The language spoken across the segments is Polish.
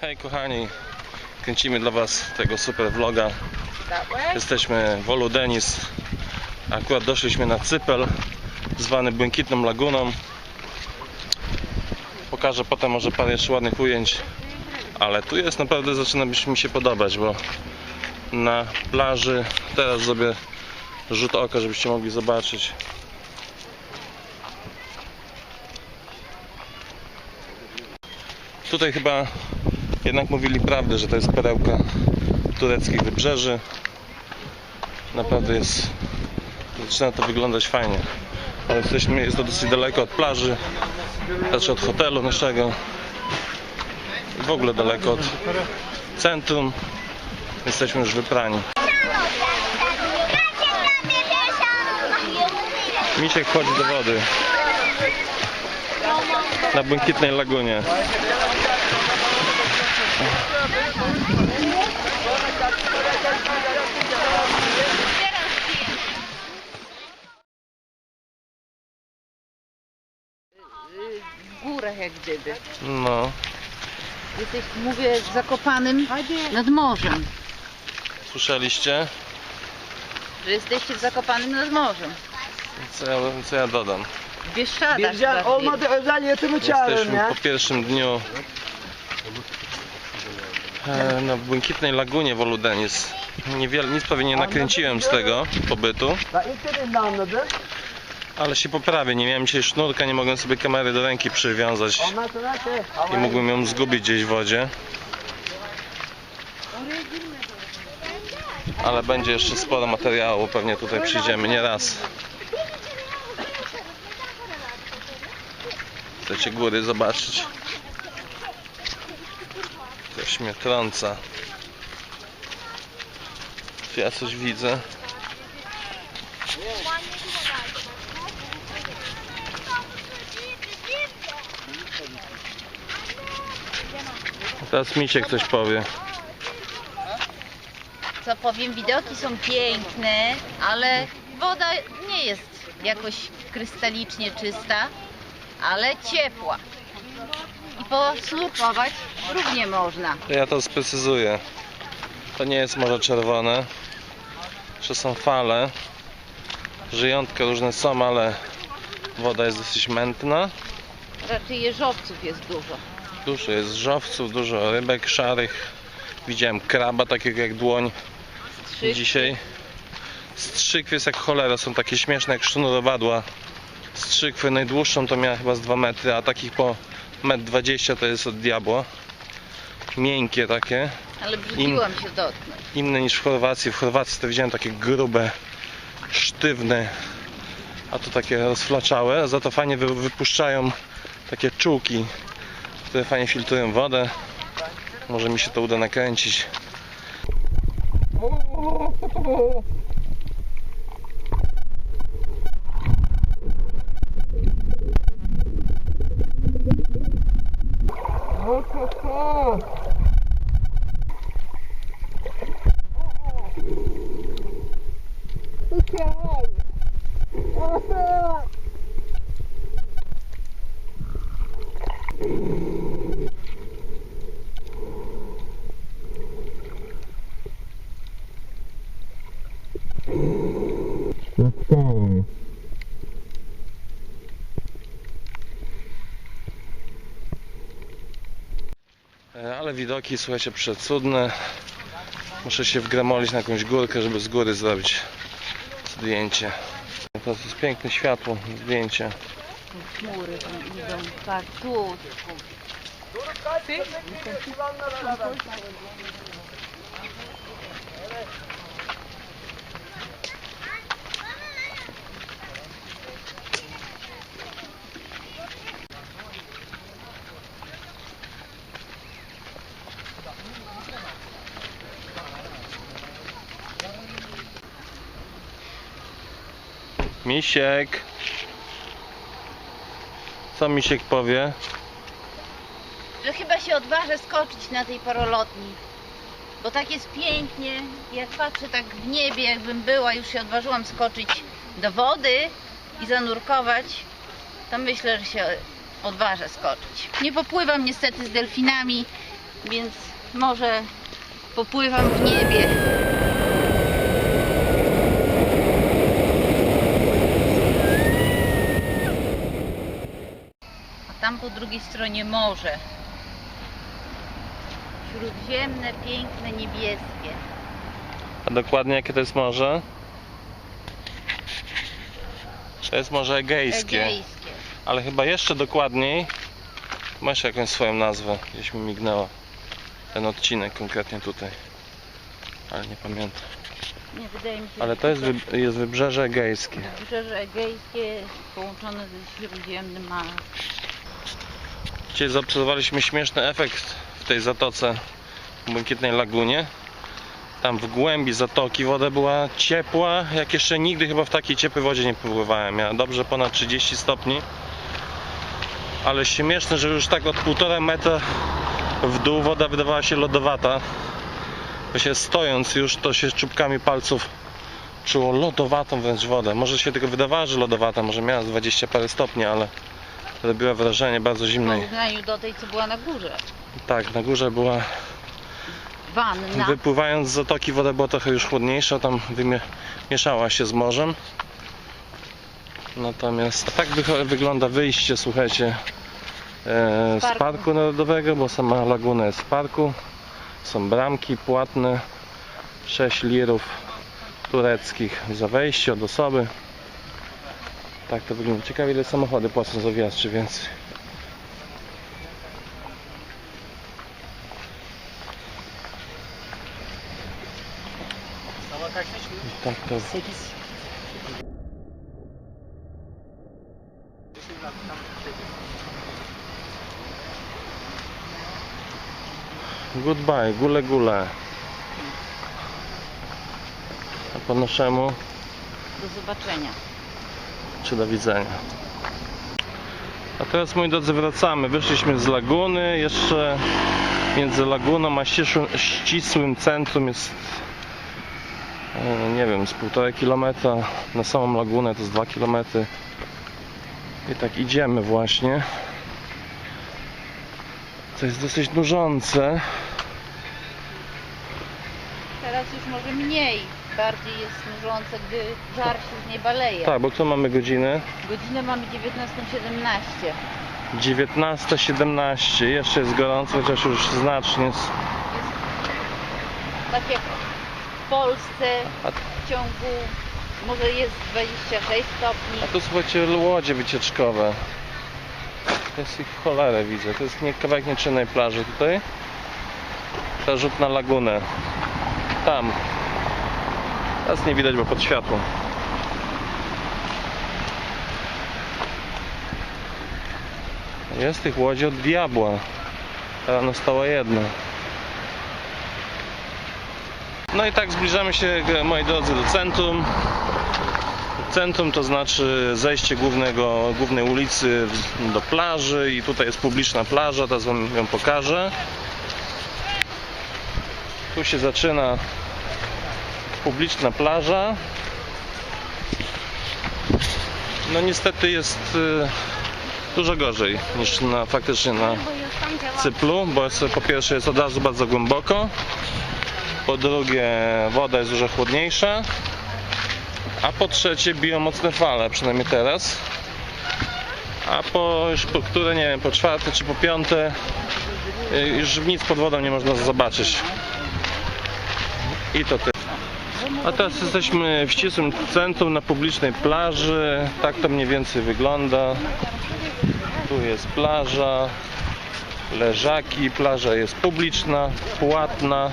Hej kochani, kręcimy dla Was tego super vloga. Jesteśmy w Olu Denis. Akurat doszliśmy na cypel, zwany Błękitną Laguną. Pokażę potem może parę jeszcze ładnych ujęć. Ale tu jest naprawdę, zaczyna mi się podobać, bo na plaży teraz zrobię rzut oka, żebyście mogli zobaczyć. Tutaj chyba jednak mówili prawdę, że to jest perełka tureckich wybrzeży. Naprawdę jest. Zaczyna to wyglądać fajnie. Ale jesteśmy, jest to dosyć daleko od plaży, znaczy od hotelu naszego. W ogóle daleko od centrum. Jesteśmy już wyprani. Misiek wchodzi do wody. Na błękitnej lagunie. W górach jak gdyby. No, Jesteś, mówię, w Zakopanym nad morzem. słyszeliście? Że jesteście w Zakopanym nad morzem. Co ja, co ja dodam? W Bieszczadach. Bircan olmadı özel çağırın Jesteśmy ya. po pierwszym dniu na Błękitnej Lagunie w Oludenis. Niewiele, nic prawie nie nakręciłem z tego pobytu, ale się poprawię. Nie miałem dzisiaj sznurka, nie mogłem sobie kamery do ręki przywiązać i mógłbym ją zgubić gdzieś w wodzie. Ale będzie jeszcze sporo materiału, pewnie tutaj przyjdziemy nie raz. Chcecie góry zobaczyć? Ktoś trąca. Czy ja coś widzę? Teraz Misiek coś powie. Co powiem, widoki są piękne, ale woda nie jest jakoś krystalicznie czysta, ale ciepła. I poslurkować równie można. To ja to sprecyzuję. To nie jest Morze Czerwone. Że są fale. Żyjątka różne są, ale woda jest dosyć mętna. Raczej jeżowców jest dużo. Dużo jest żowców, dużo rybek szarych. Widziałem kraba takiego jak dłoń Strzyk. dzisiaj. Strzykw jest jak cholera, są takie śmieszne jak sznurowadła. Strzykwy najdłuższą to miała chyba z 2 metry, a takich po 1,20 m to jest od diabła. Miękkie takie. Ale się dotknąć. inne niż w Chorwacji. W Chorwacji to widziałem takie grube, sztywne, a tu takie rozflaczałe. Za to fajnie wy, wypuszczają takie czułki, które fajnie filtrują wodę. Może mi się to uda nakręcić. E, Ale widoki, słuchajcie, przecudne. Muszę się wgramolić na jakąś górkę, żeby z góry zrobić zdjęcie. To jest piękne światło, zdjęcie. Chmury tam idą. Tak, tu. Misiek. Co Misiek powie? Że chyba się odważę skoczyć na tej parolotni. Bo tak jest pięknie. Jak patrzę tak w niebie, jakbym była, już się odważyłam skoczyć do wody i zanurkować, to myślę, że się odważę skoczyć. Nie popływam niestety z delfinami, więc może popływam w niebie. A tam po drugiej stronie morze. Śródziemne, piękne, niebieskie. A dokładnie jakie to jest morze? To jest Morze Egejskie. Egejskie. Ale chyba jeszcze dokładniej masz jakąś swoją nazwę, gdzieś mi mignęła. Ten odcinek konkretnie tutaj. Ale nie pamiętam. Nie wydaje mi się, Ale to jest, wy, jest wybrzeże egejskie. Wybrzeże Egejskie połączone ze Śródziemnym Morzem. Dzisiaj zaobserwowaliśmy śmieszny efekt w tej zatoce w Błękitnej Lagunie. Tam w głębi zatoki woda była ciepła, jak jeszcze nigdy chyba w takiej ciepłej wodzie nie pływałem. Miała dobrze ponad 30 stopni. Ale śmieszne, że już tak od półtora metra w dół woda wydawała się lodowata. Właśnie stojąc już to się czubkami palców czuło lodowatą wręcz wodę. Może się tylko wydawała, że lodowata, może miała z 20 parę stopni, ale robiła wrażenie bardzo W zimnej. porównaniu do tej, co była na górze. Tak, na górze była, Wanna. wypływając z zatoki woda była trochę już chłodniejsza, tam mieszała się z morzem. Natomiast tak wygląda wyjście, słuchajcie, e, z Parku. parku narodowego, bo sama laguna jest w parku. Są bramki płatne, 6 lirów tureckich za wejście od osoby. Tak to wygląda. Ciekawe ile samochody płacą za wjazd, czy więcej. Tak to Goodbye, gule gule. A po naszemu, Do zobaczenia. Czy do widzenia. A teraz moi drodzy wracamy. Wyszliśmy z laguny. Jeszcze między laguną a ścisłym, centrum jest e, nie wiem, z półtora kilometra na samą lagunę to jest dwa kilometry. I tak idziemy właśnie. To jest dosyć nużące. Teraz już może mniej. Bardziej jest nużące, gdy żar się z nieba leje. Tak, bo tu mamy godzinę Godzinę mamy 19.17. 19.17. Jeszcze jest gorąco, chociaż już znacznie. s- Tak jak w Polsce w ciągu może jest 26 stopni. A tu słuchajcie, łodzie wycieczkowe. To jest ich cholerę widzę. To jest nie, kawałek nieczynnej plaży tutaj. Ta rzut na lagunę. Tam. Teraz nie widać, bo pod światło. Jest tych łodzi od diabła. Rano stała jedna. No i tak zbliżamy się, moi drodzy, do centrum. Centrum to znaczy zejście głównego, głównej ulicy do plaży i tutaj jest publiczna plaża, teraz wam ją pokażę. Tu się zaczyna publiczna plaża. No niestety jest y, dużo gorzej niż na, faktycznie na Cyplu, bo jest, po pierwsze jest od razu bardzo głęboko, po drugie woda jest dużo chłodniejsza, a po trzecie biją mocne fale, przynajmniej teraz. A po już po które, nie wiem, po czwarte czy po piąte y, już nic pod wodą nie można zobaczyć. I to tyle. A teraz jesteśmy w ścisłym centrum na publicznej plaży. Tak to mniej więcej wygląda. Tu jest plaża, leżaki, plaża jest publiczna, płatna.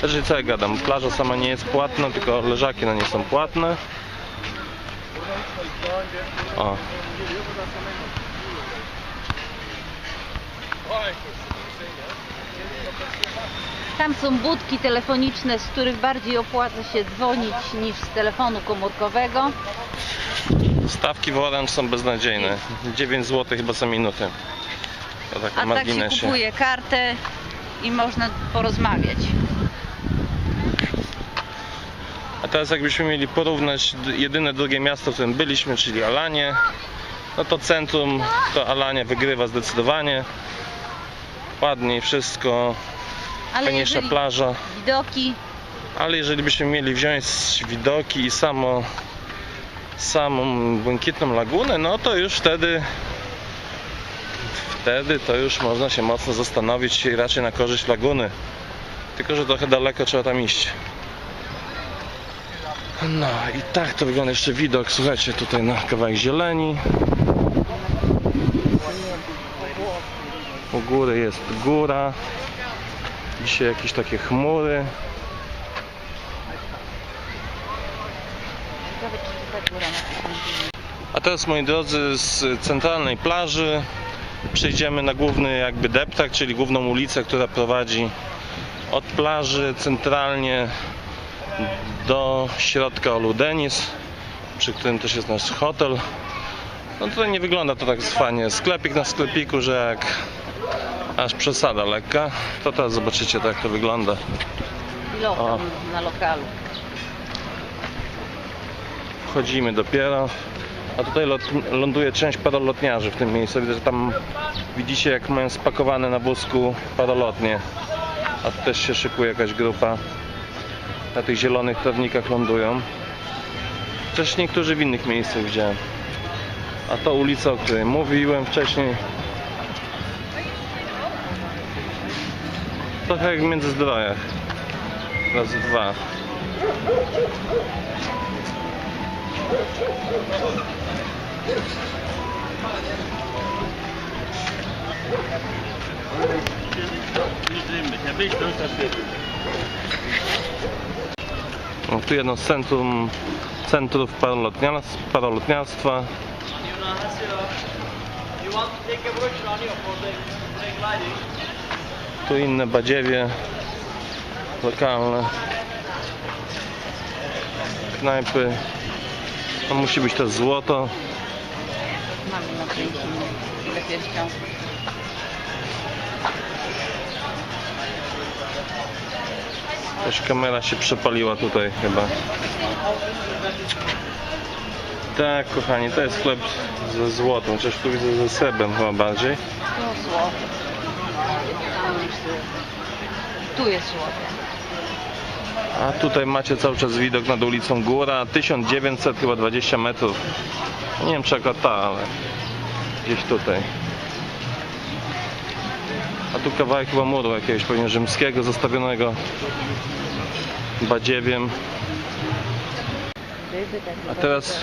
Znaczy co ja gadam, plaża sama nie jest płatna, tylko leżaki na nie są płatne. O. Tam są budki telefoniczne, z których bardziej opłaca się dzwonić niż z telefonu komórkowego. Stawki w Orange są beznadziejne. 9 zł chyba za minutę. To tak A tak się kupuje kartę i można porozmawiać. A teraz jakbyśmy mieli porównać jedyne drugie miasto, w którym byliśmy, czyli Alanie, no to centrum to Alania wygrywa zdecydowanie. Ładniej wszystko, Ale fajniejsza jeżeli plaża. widoki, Ale jeżeli byśmy mieli wziąć widoki i samo samą błękitną lagunę, no to już wtedy wtedy to już można się mocno zastanowić i raczej na korzyść laguny. Tylko, że trochę daleko trzeba tam iść. No i tak to wygląda jeszcze widok. Słuchajcie, tutaj na kawałek zieleni. U góry jest góra. Dzisiaj jakieś takie chmury. A teraz moi drodzy z centralnej plaży przejdziemy na główny jakby deptak, czyli główną ulicę, która prowadzi od plaży centralnie do środka Oludenis, przy którym też jest nasz hotel. No tutaj nie wygląda to tak fajnie. Sklepik na sklepiku, że jak aż przesada lekka. To teraz zobaczycie tak jak to wygląda. I lokal O. na lokalu. Wchodzimy dopiero. A tutaj lot, ląduje część paralotniarzy w tym miejscu. Widzę, że tam widzicie jak mają spakowane na wózku paralotnie. A tu też się szykuje jakaś grupa. Na tych zielonych trawnikach lądują. Też niektórzy w innych miejscach widziałem. A to ulica, o której mówiłem wcześniej. Trochę jak w Międzyzdrojach. Razy dwa. No, tu jedno z centrum, centrów paralotniarstw- paralotniarstwa. Tu inne badziewie lokalne. Knajpy. To musi być też złoto. Mamy na pierścionków. Też kamera się przepaliła tutaj chyba. Tak, kochani, to jest chleb ze złotem, chociaż tu widzę ze srebrem chyba bardziej. Tu złoto. Tu jest złoto. A tutaj macie cały czas widok nad ulicą Góra, 1900 chyba 20 metrów. Nie wiem czy akurat ta, ale gdzieś tutaj. A tu kawałek chyba muru jakiegoś pewnie rzymskiego zostawionego badziewiem. A teraz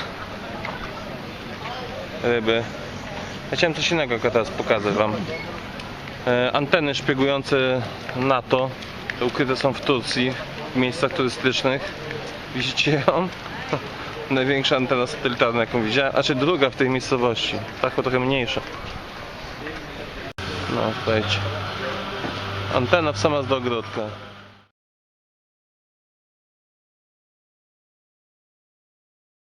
ryby. Ja chciałem coś innego teraz pokazać Wam. E, anteny szpiegujące NATO to ukryte są w Turcji, w miejscach turystycznych. Widzicie ją? Największa antena satelitarna jaką widziałem, a czy druga w tej miejscowości. Ta chyba trochę mniejsza. No, wejdź. Antena w sama do ogródka.